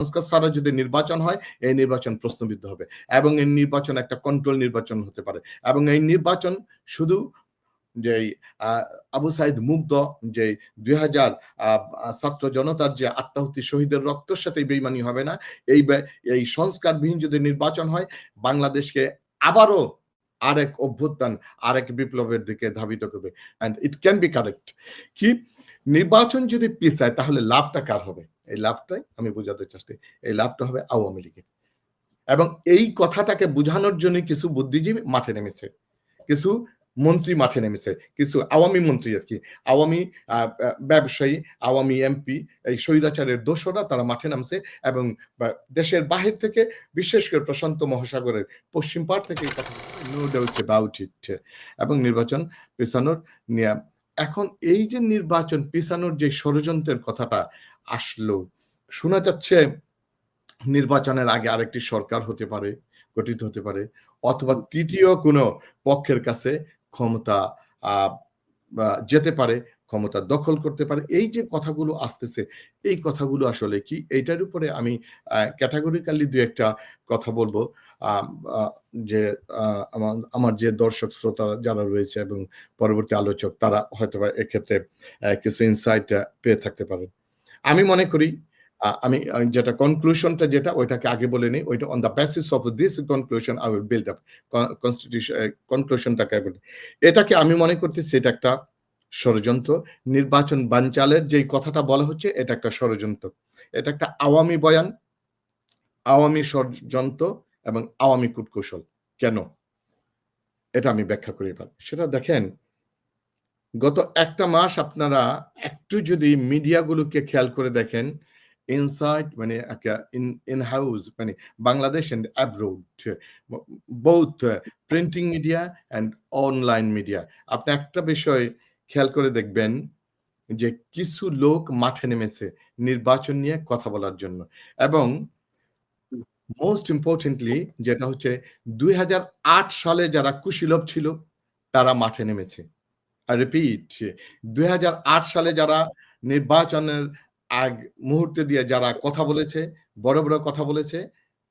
সংস্কার ছাড়া যদি নির্বাচন হয়, এই নির্বাচন প্রশ্নবিদ্ধ হবে এবং এই নির্বাচন একটা কন্ট্রোল নির্বাচন হতে পারে এবং এই নির্বাচন শুধু যে আবু সাইদ মুগ্ধ যে দুই হাজার ছাত্র জনতার যে আত্মাহুতি শহীদের রক্তের সাথে বেইমানি হবে না, এই এই সংস্কারবিহীন যদি নির্বাচন হয়, বাংলাদেশকে আবারও আরেক অভ্যুত্থান, আরেক বিপ্লবের দিকে ধাবিত করবে and it can be correct কি? নির্বাচন যদি পিছায় তাহলে লাভটা কার হবে? এই লাভটাই আমি বোঝাতে চাচ্ছি। এই লাভটা হবে আওয়ামী লীগের। এবং এই কথাটাকে বোঝানোর জন্য কিছু বুদ্ধিজীবী মাঠে নেমেছে। কিছু মন্ত্রী মাঠে নেমেছে। কিছু আওয়ামী মন্ত্রী আর কি। আওয়ামী ব্যবসায়ী, আওয়ামী এমপি, এই স্বৈরাচারের দোষরা তারা মাঠে নামছে এবং দেশের বাহির থেকে বিশেষ করে প্রশান্ত মহাসাগরের পশ্চিম পাড় থেকে অ্যাবাউট ইট। এবং নির্বাচন পেছানোর এখন এই যে নির্বাচন পিছানোর যে ষড়যন্ত্রের কথাটা আসলো। শোনা যাচ্ছে নির্বাচনের আগে আরেকটি সরকার হতে পারে, গঠিত হতে পারে, অথবা তৃতীয় কোনো পক্ষের কাছে ক্ষমতা যেতে পারে, ক্ষমতা দখল করতে পারে। এই যে কথাগুলো আসতেছে, এই কথাগুলো আসলে কি? এইটার উপরে আমি ক্যাটাগরিক্যালি দু একটা কথা বলব। যে আমার যে দর্শক শ্রোতা যারা রয়েছে এবং পরবর্তী আলোচক, তারা হয়তো এক্ষেত্রে কিছু ইনসাইট পেয়ে থাকতে পারে আমি মনে করি আমি যেটা কনক্লুশনটা যেটা, ওইটাকে আগে বলে নিই, ওইটা on the basis of this conclusion I will build up constitution কনক্লুশনটাকে এটাকে আমি মনে করতেছি এটা একটা ষড়যন্ত্র। নির্বাচন বানচালের যেই কথাটা বলা হচ্ছে, এটা একটা ষড়যন্ত্র। এটা একটা আওয়ামী বয়ান, আওয়ামী ষড়যন্ত্র এবং আওয়ামী কূটকৌশল। কেন? এটা আমি ব্যাখ্যা করি এবার। সেটা দেখেন গত একটা মাস আপনারা একটু যদি মিডিয়াগুলোকে খেয়াল করে দেখেন ইনসাইড মানে ইন ইন হাউস মানে Bangladesh and abroad both printing media and online media আপনি একটা বিষয় খেয়াল করে দেখবেন যে কিছু লোক মাঠে নেমেছে নির্বাচন নিয়ে কথা বলার জন্য এবং মোস্ট ইম্পর্টেন্টলি যেটা হচ্ছে দুই হাজার আট সালে যারা কুশীলভ ছিল, তারা মাঠে নেমেছে। রিপিট দুই হাজার আট সালে যারা নির্বাচনের আগ মুহূর্তে দিয়ে যারা কথা বলেছে, বড় বড় কথা বলেছে,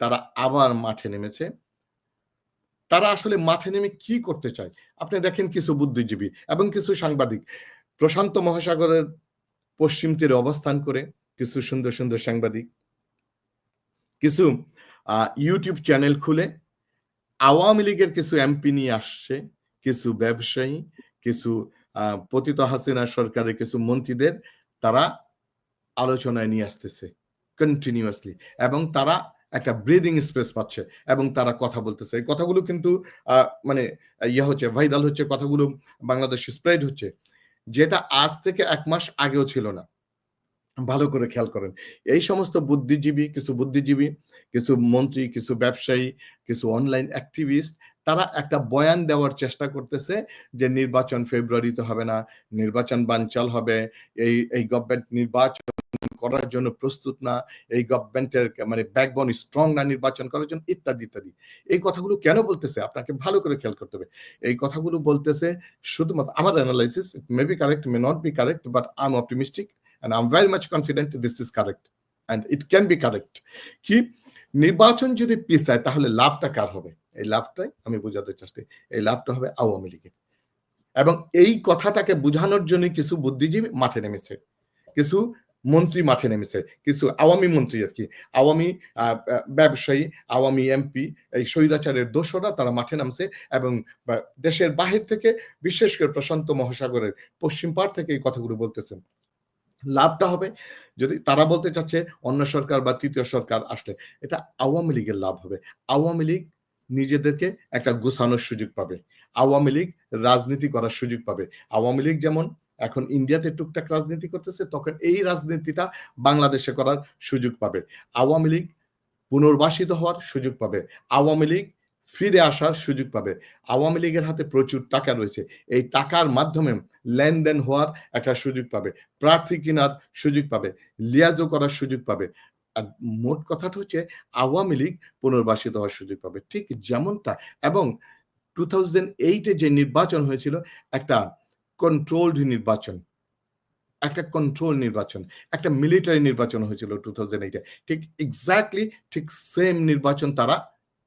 তারা আবার মাঠে নেমেছে। তারা আসলে মাঠে নেমে কি করতে চায়? আপনি দেখেন কিছু বুদ্ধিজীবী এবং কিছু সাংবাদিক। প্রশান্ত মহাসাগরের পশ্চিম তীরে অবস্থান করে কিছু সুন্দর সুন্দর সাংবাদিক। কিছু ইউটিউব চ্যানেল খুলে আওয়ামী লীগের কিছু এমপি নিয়ে আসছে, কিছু ব্যবসায়ী কিছু পতিত হাসিনা সরকারের কিছু মন্ত্রীদের তারা আলোচনায় নিয়ে আসতেছে কন্টিনিউয়াসলি এবং তারা একটা ব্রিদিং স্পেস পাচ্ছে এবং তারা কথা বলতেছে। এই কথাগুলো কিন্তু মানে ইয়ে হচ্ছে ভাইরাল হচ্ছে, কথাগুলো বাংলাদেশে স্প্রেড হচ্ছে, যেটা আজ থেকে এক মাস আগেও ছিল না। ভালো করে খেয়াল করেন। এই সমস্ত বুদ্ধিজীবী, কিছু বুদ্ধিজীবী, কিছু মন্ত্রী, কিছু ব্যবসায়ী, কিছু অনলাইন অ্যাক্টিভিস্ট তারা একটা বয়ান দেওয়ার চেষ্টা করতেছে যে নির্বাচন ফেব্রুয়ারিতে হবে না, নির্বাচন বানচাল হবে, এই এই গভর্নমেন্ট নির্বাচন করার জন্য প্রস্তুত না, এই গভর্নমেন্টের মানে ব্যাকবন স্ট্রং না নির্বাচন করার জন্য ইত্যাদি ইত্যাদি। এই কথাগুলো কেন বলতেছে? আপনাকে ভালো করে খেয়াল করতে হবে। এই কথাগুলো বলতেছে শুধুমাত্র আমার analysis may be correct may not be correct but I am optimistic and I am very much confident this is correct and it can be correct কি? নির্বাচন যদি পিছায়, তাহলে লাভটা কার হবে? এই লাভটাই আমি বোঝাতে চাচ্ছি। এই লাভটা হবে আওয়ামী লীগের। এবং এই কথাটাকে বোঝানোর জন্য কিছু বুদ্ধিজীবী মাঠে নেমেছে। কিছু মন্ত্রী মাঠে নেমেছে। কিছু আওয়ামী মন্ত্রী আর কি। আওয়ামী ব্যবসায়ী, আওয়ামী এমপি, এই স্বৈরাচারের দোষরা তারা মাঠে নামছে এবং দেশের বাহির থেকে, বিশেষ করে প্রশান্ত মহাসাগরের পশ্চিম পাড় থেকে এই কথাগুলো বলতেছেন। লাভটা হবে যদি তারা বলতে চাচ্ছে অন্য সরকার বা তৃতীয় সরকার আসলে। এটা আওয়ামী লীগের লাভ হবে। আওয়ামী লীগ নিজেদেরকে একটা গোছানোর সুযোগ পাবে। আওয়ামী লীগ রাজনীতি করার সুযোগ পাবে। আওয়ামী লীগ যেমন এখন ইন্ডিয়াতে টুকটাক রাজনীতি করতেছে, তখন এই রাজনীতিটা বাংলাদেশে করার সুযোগ পাবে। আওয়ামী লীগ পুনর্বাসিত হওয়ার সুযোগ পাবে। আওয়ামী লীগ ফিরে আসার সুযোগ পাবে। আওয়ামী লীগের হাতে প্রচুর টাকা রয়েছে। এই টাকার মাধ্যমে লেনদেন হওয়ার একটা সুযোগ পাবে। প্রার্থী কেনার সুযোগ পাবে। লিয়াজও করার সুযোগ পাবে। আর মোট কথাটা হচ্ছে আওয়ামী লীগ পুনর্বাসিত হওয়ার সুযোগ পাবে। ঠিক যেমনটা এবং টু থাউজেন্ড এইটে যে নির্বাচন হয়েছিল, একটা কন্ট্রোলড নির্বাচন, একটা কন্ট্রোল নির্বাচন, একটা মিলিটারি নির্বাচন হয়েছিল টু থাউজেন্ড এইটে ঠিক এক্স্যাক্টলি ঠিক সেম নির্বাচন তারা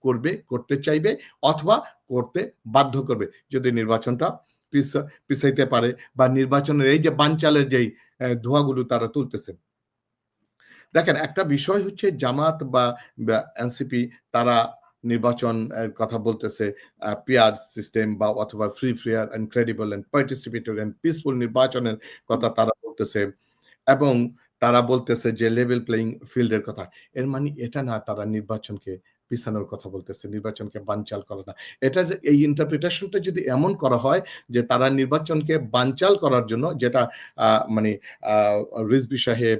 করবে, করতে চাইবে অথবা করতে বাধ্য করবে। যদি নির্বাচনটা পিছাইতে পারে বা নির্বাচনের এই যে বানচালের যেই ধোয়াগুলো তারা তুলতেছে। দেখেন, একটা বিষয় হচ্ছে জামাত বা এনসিপি তারা নির্বাচন কথা বলতেছে পিয়ার সিস্টেম বা, অথবা free, fair and credible and participatory and peaceful নির্বাচনের কথা তারা বলতেছে এবং তারা বলতেছে যে লেভেল প্লেইং ফিল্ডের কথা। এর মানে এটা না তারা নির্বাচনকে পিছানোর কথা বলতেছে, নির্বাচনকে বানচাল করে না। এটা এই ইন্টারপ্রিটেশনটা যদি এমন করা হয় যে তারা নির্বাচনকে বানচাল করার জন্য যেটা মানে রিজবি সাহেব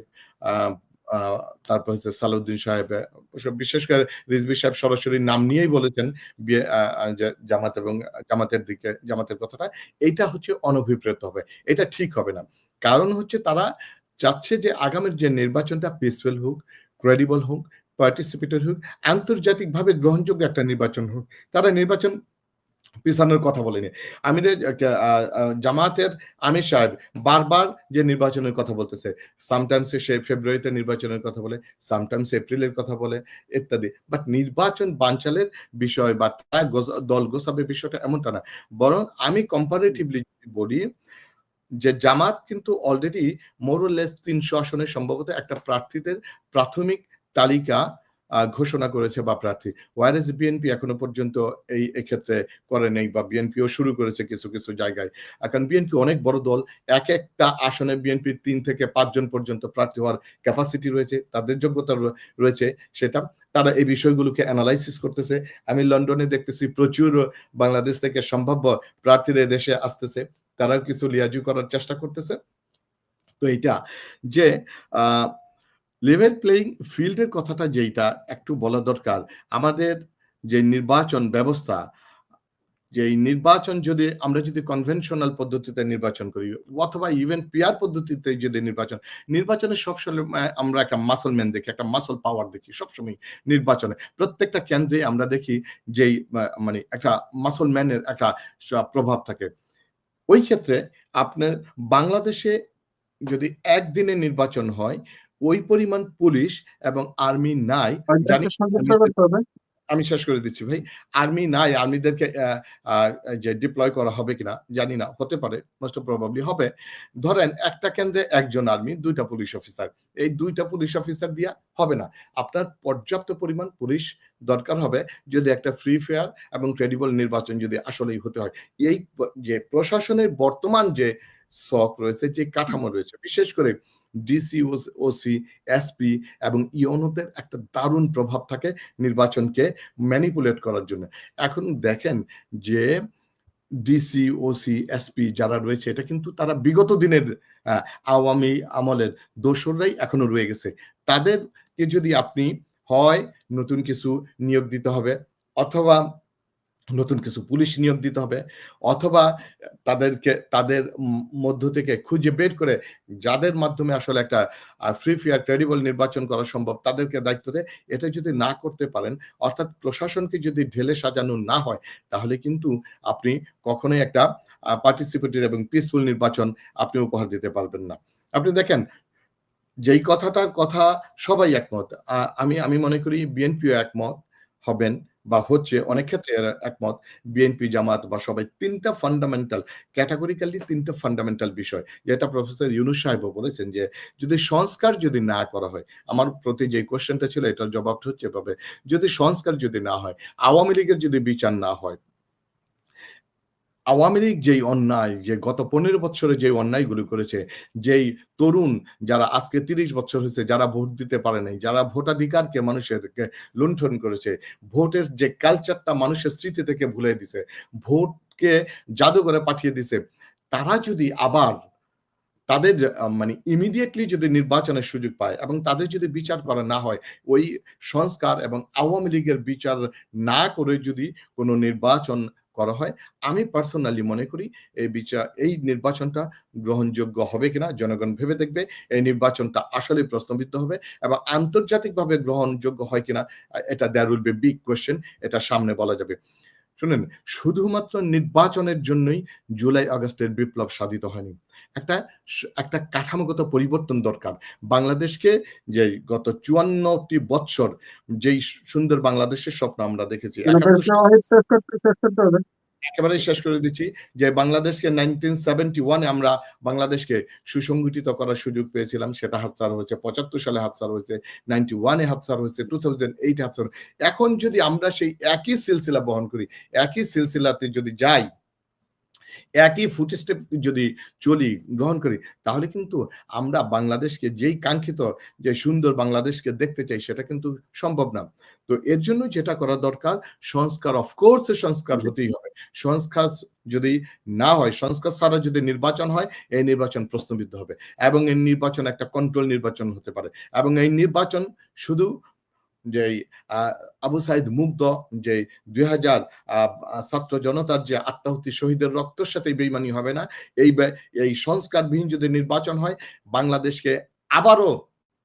তারপর হচ্ছে সালাউদ্দিন সাহেব, বিশেষ করে রিজবি সাহেব সরাসরি নাম নিয়েই বলেছেন জামাত এবং জামাতের দিকে, জামাতের কথাটা। এইটা হচ্ছে অনভিপ্রেত হবে। এটা ঠিক হবে না। কারণ হচ্ছে তারা চাচ্ছে যে আগামীর যে নির্বাচনটা পিসফুল হোক ক্রেডিবল হোক পার্টিসিপেটর হোক, আন্তর্জাতিকভাবে গ্রহণযোগ্য একটা নির্বাচন হোক, তারা নির্বাচন পিছানোর কথা বলেনি। আমিরের জামাতের আমির সাহেব বারবার যে নির্বাচনের কথা বলতেছে সামটাইমস সে ফেব্রুয়ারিতে নির্বাচনের কথা বলে সামটাইমস এপ্রিলের কথা বলে, ইত্যাদি। বাট নির্বাচন বাঞ্চালের বিষয় বা তার দল গোসাবে বিষয়টা এমনটা না। বরং আমি কম্পারেটিভলি বলি, যে জামাত কিন্তু অলরেডি মোরলেস তিনশো আসনে সম্ভবত একটা প্রার্থীদের প্রাথমিক তালিকা ঘোষণা করেছে বা প্রার্থী। ওয়ারেস বিএনপি এখনও পর্যন্ত এই এক্ষেত্রে করে নেই বা বিএনপিও শুরু করেছে কিছু কিছু জায়গায়? কারণ বিএনপি অনেক বড় দল, এক একটা আসনে বিএনপি তিন থেকে পাঁচজন পর্যন্ত প্রার্থী হওয়ার ক্যাপাসিটি রয়েছে, তাদের যোগ্যতা রয়েছে সেটা। তারা এই বিষয়গুলোকে অ্যানালাইসিস করতেছে। আমি লন্ডনে দেখতেছি প্রচুর বাংলাদেশ থেকে সম্ভাব্য প্রার্থীরা দেশে আসতেছে। তারাও কিছু লিয়াজু করার চেষ্টা করতেছে। তো এটা যে আহ লেভেল প্লেইং ফিল্ডের কথাটা যেইটা একটু বলা দরকার, আমাদের যে নির্বাচন ব্যবস্থা যে নির্বাচন যদি আমরা যদি কনভেনশনাল পদ্ধতিতে নির্বাচন করি, অথবা ইভেন পিয়ার পদ্ধতিতে যদি নির্বাচন, নির্বাচনে সবসময় আমরা একটা মাসল ম্যান দেখি, একটা মাসল পাওয়ার দেখি সবসময় নির্বাচনে। প্রত্যেকটা কেন্দ্রে আমরা দেখি যেই মানে একটা মাসল ম্যানের একটা প্রভাব থাকে। ওই ক্ষেত্রে আপনার বাংলাদেশে যদি একদিনে নির্বাচন হয় ওই পরিমাণ পুলিশ এবং আর্মি নাই। আমি শেষ করে দিচ্ছি ভাই। আর্মি নাই আর্মিদেরকে যে ডিপ্লয় করা হবে কিনা জানি না হতে পারে মোস্ট প্রবাবলি হবে। ধরেন একটা কেন্দ্রে একজন আর্মি দুইটা পুলিশ অফিসার। এই দুইটা পুলিশ অফিসার দিয়া হবে না। আপনার পর্যাপ্ত পরিমাণ পুলিশ দরকার হবে। যদি একটা ফ্রি ফেয়ার এবং ক্রেডিবল নির্বাচন যদি আসলেই হতে হয়। এই যে প্রশাসনের বর্তমান যে শখ রয়েছে যে কাঠামো রয়েছে বিশেষ করে ডিসি ওসি এসপি এবং ইউনোদের একটা দারুণ প্রভাব থাকে নির্বাচনকে ম্যানিপুলেট করার জন্য। এখন দেখেন যে ডিসি ওসি এসপি যারা রয়েছে, এটা কিন্তু তারা বিগত দিনের আওয়ামী আমলের দোসররাই এখনও রয়ে গেছে। তাদেরকে যদি আপনি হয় নতুন কিছু নিয়োগ দিতে হবে অথবা নতুন কিছু পুলিশ নিয়োগ দিতে হবে, অথবা তাদেরকে, তাদের মধ্য থেকে খুঁজে বের করে যাদের মাধ্যমে আসলে একটা ফ্রি ফেয়ার ক্রেডিবল নির্বাচন করা সম্ভব তাদেরকে দায়িত্ব দেয়। এটা যদি না করতে পারেন, অর্থাৎ প্রশাসনকে যদি ঢেলে সাজানো না হয়, তাহলে কিন্তু আপনি কখনোই একটা পার্টিসিপেটিভ এবং পিসফুল নির্বাচন আপনি উপহার দিতে পারবেন না। আপনি দেখেন, যেই কথাটার কথা সবাই একমত আমি আমি মনে করি বিএনপিও একমত হবেন। বা হচ্ছে অনেক ক্ষেত্রে একমত বিএনপি জামাত বা সবাই তিনটা ফান্ডামেন্টাল ক্যাটাগরিক্যালি তিনটা ফান্ডামেন্টাল বিষয়। যেটা প্রফেসর ইউনুস সাহেবও বলেছেন যে, যদি সংস্কার যদি না করা হয়, আমার প্রতি যে কোয়েশ্চেনটা ছিল এটার জবাবটা হচ্ছে এভাবে, যদি সংস্কার যদি না হয়, আওয়ামী লীগের যদি বিচার না হয় আওয়ামী লীগ যেই অন্যায়, যে গত পনেরো বছরে যে অন্যায়গুলো করেছে, যেই তরুণ যারা আজকে তিরিশ বছর হয়েছে, যারা ভোট দিতে পারে নাই, যারা ভোটাধিকারকে মানুষের লুণ্ঠন করেছে, ভোটের যে কালচারটা মানুষের স্মৃতি থেকে ভুলে দিছে, ভোটকে জাদুঘরে পাঠিয়ে দিছে, তারা যদি আবার তাদের মানে ইমিডিয়েটলি যদি নির্বাচনের সুযোগ পায় এবং তাদের যদি বিচার করা না হয়, ওই সংস্কার এবং আওয়ামী লীগের বিচার না করে যদি কোনো নির্বাচন করা হয়। আমি পার্সোনালি মনে করি এই বিচার এই নির্বাচনটা গ্রহণযোগ্য হবে কিনা জনগণ ভেবে দেখবে, এই নির্বাচনটা আসলে প্রশ্নবিদ্ধ হবে এবং আন্তর্জাতিকভাবে গ্রহণযোগ্য হয় কিনা, এটা there will be big question এটা সামনে বলা যাবে। শুনেন, শুধুমাত্র নির্বাচনের জন্যই জুলাই আগস্টের বিপ্লব সাধিত হয়নি। একটা একটা কাঠামোগত পরিবর্তন দরকার। বাংলাদেশকে যে গত চুয়ান্নটি বৎসর যেই সুন্দর বাংলাদেশের স্বপ্ন আমরা দেখেছি একেবারে শেষ করে দিচ্ছি যে বাংলাদেশকে নাইনটিন সেভেন্টি ওয়ানে আমরা বাংলাদেশকে সুসংগঠিত করার সুযোগ পেয়েছিলাম সেটা হাতসার হয়েছে পঁচাত্তর সালে হাতসার হয়েছে নাইনটি ওয়ানে হাতসার হয়েছে টু থাউজেন্ড এইট হাতসার এখন যদি আমরা সেই একই সিলসিলা বহন করি একই সিলসিলাতে যদি যাই একই ফুটস্টেপ যদি চলি, গ্রহণ করি, তাহলে কিন্তু আমরা বাংলাদেশকে যেই কাঙ্ক্ষিত, যে সুন্দর বাংলাদেশকে দেখতে চাই, সেটা কিন্তু সম্ভব না। তো এর জন্য যেটা করা দরকার, সংস্কার অফকোর্স সংস্কার হতেই হবে। সংস্কার যদি না হয়, সংস্কার ছাড়া যদি নির্বাচন হয়, এই নির্বাচন প্রশ্নবিদ্ধ হবে। এবং এই নির্বাচন একটা কন্ট্রোল নির্বাচন হতে পারে। এবং এই নির্বাচন শুধু যে আবু সাইদ মুগ্ধ যে দুই হাজার ছাত্র জনতার যে আত্মাহুতি শহীদের রক্তের সাথে বেইমানি হবে না এই এই সংস্কারবিহীন যদি নির্বাচন হয় বাংলাদেশকে আবারও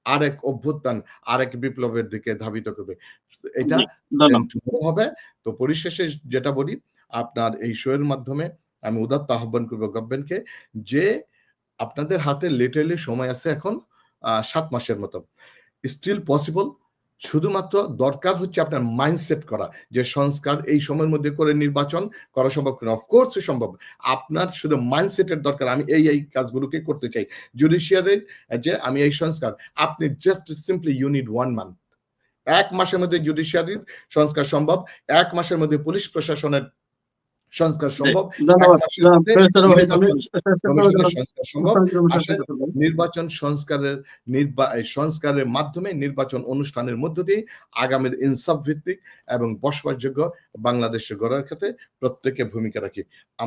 আরেক অভ্যুত্থান আরেক বিপ্লবের দিকে ধাবিত করবে। এটা হবে। তো পরিশেষে যেটা বলি আপনার এই শোয়ের মাধ্যমে আমি উদাত্ত আহ্বান করব গভর্নমেন্টকে যে আপনাদের হাতে লিটারেলি সময় আছে এখন সাত মাসের মতো। স্টিল পসিবল শুধুমাত্র দরকার হচ্ছে আপনার মাইন্ডসেট করা যে সংস্কার এই সময়ের মধ্যে করে নির্বাচন করা সম্ভব কিনা? অফকোর্স সম্ভব। আপনার শুধু মাইন্ডসেটের দরকার। আমি এই এই কাজগুলোকে করতে চাই। জুডিশিয়ারির যে আমি এই সংস্কার, আপনি just simply unit one month এক মাসের মধ্যে জুডিশিয়ারির সংস্কার সম্ভব। এক মাসের মধ্যে পুলিশ প্রশাসনের সংস্কার সম্ভব নির্বাচন সংস্কারের সংস্কারের মাধ্যমে নির্বাচন অনুষ্ঠানের মধ্য দিয়ে আগামীর ইনসাফ ভিত্তিক এবং বসবাসযোগ্য বাংলাদেশে গড়ার ক্ষেত্রে প্রত্যেকে ভূমিকা রাখি। আমার